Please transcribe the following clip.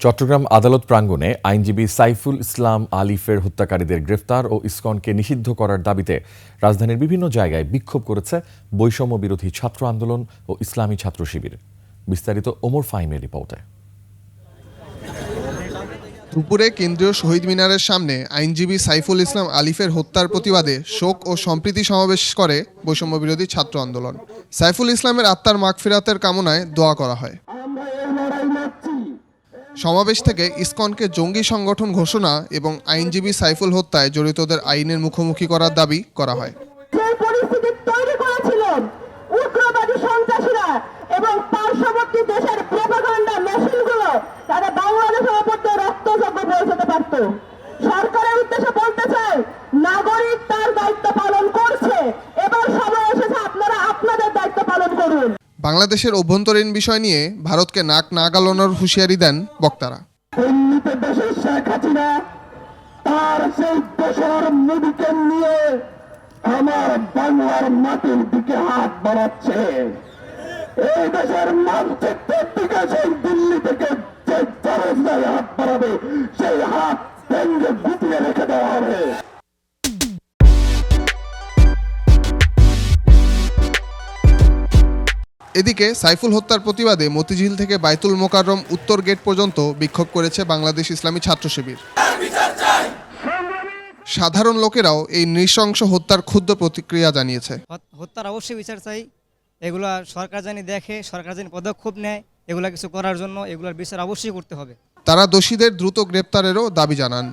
চট্টগ্রাম আদালত প্রাঙ্গণে আইনজীবী সাইফুল ইসলাম আলিফের হত্যাকারীদের গ্রেফতার ও ইসকনকে নিষিদ্ধ করার দাবিতে রাজধানীর বিভিন্ন জায়গায় বিক্ষোভ করেছে বৈষম্য বিরোধী ছাত্র আন্দোলন ও ইসলামী ছাত্র শিবির। বিস্তারিত ওমর ফাহিমের রিপোর্টে। দুপুরে কেন্দ্রীয় শহীদ মিনারের সামনে আইনজীবী সাইফুল ইসলাম আলিফের হত্যার প্রতিবাদে শোক ও সম্প্রীতি সমাবেশ করে বৈষম্য বিরোধী ছাত্র আন্দোলন। সাইফুল ইসলামের আত্মার মাগফিরাতের কামনায় দোয়া করা হয়। সমাবেশ থেকে ইসকনকে জঙ্গি সংগঠন ঘোষণা এবং আইনজীবী সাইফুল হত্যায় জড়িতদের আইনের মুখোমুখি করার দাবি করা হয়। এবং পার্শ্ববর্তী দেশের মেশিনগুলো তারা সরকারের উদ্দেশ্যে বলতে নাগরিক তার দায়িত্ব পালন করছে। এবার সময় এসেছে, আপনারা আপনাদের দায়িত্ব পালন করুন। বাংলাদেশের অভ্যন্তরীণ বিষয় নিয়ে ভারতকে নাক না গালানোর হুঁশিয়ারি দেন বক্তারা। তার সেই দেশের মোদীকে নিয়ে আমার বাংলার মাটির দিকে হাত বাড়াচ্ছে। এই দেশের মানচিত্রের দিকে সেই দিল্লি থেকে যে হাত বাড়াবে, সেই হাত এদিকে সাইফুল হত্যার প্রতিবাদে মতিঝিল থেকে বাইতুল মোকাররম উত্তর গেট পর্যন্ত বিক্ষোভ করেছে বাংলাদেশ ইসলামী ছাত্র শিবির। সাধারণ লোকেরাও এই নৃশংস হত্যার ক্ষুদ্র প্রতিক্রিয়া জানিয়েছে। হত্যার অবশ্যই বিচার চাই। এগুলা সরকার জানি দেখে সরকার জানি পদক্ষেপ নেয় এগুলা কিছু করার জন্য এগুলার বিচার অবশ্যই করতে হবে। তারা দোষীদের দ্রুত গ্রেপ্তারেরও দাবি জানান।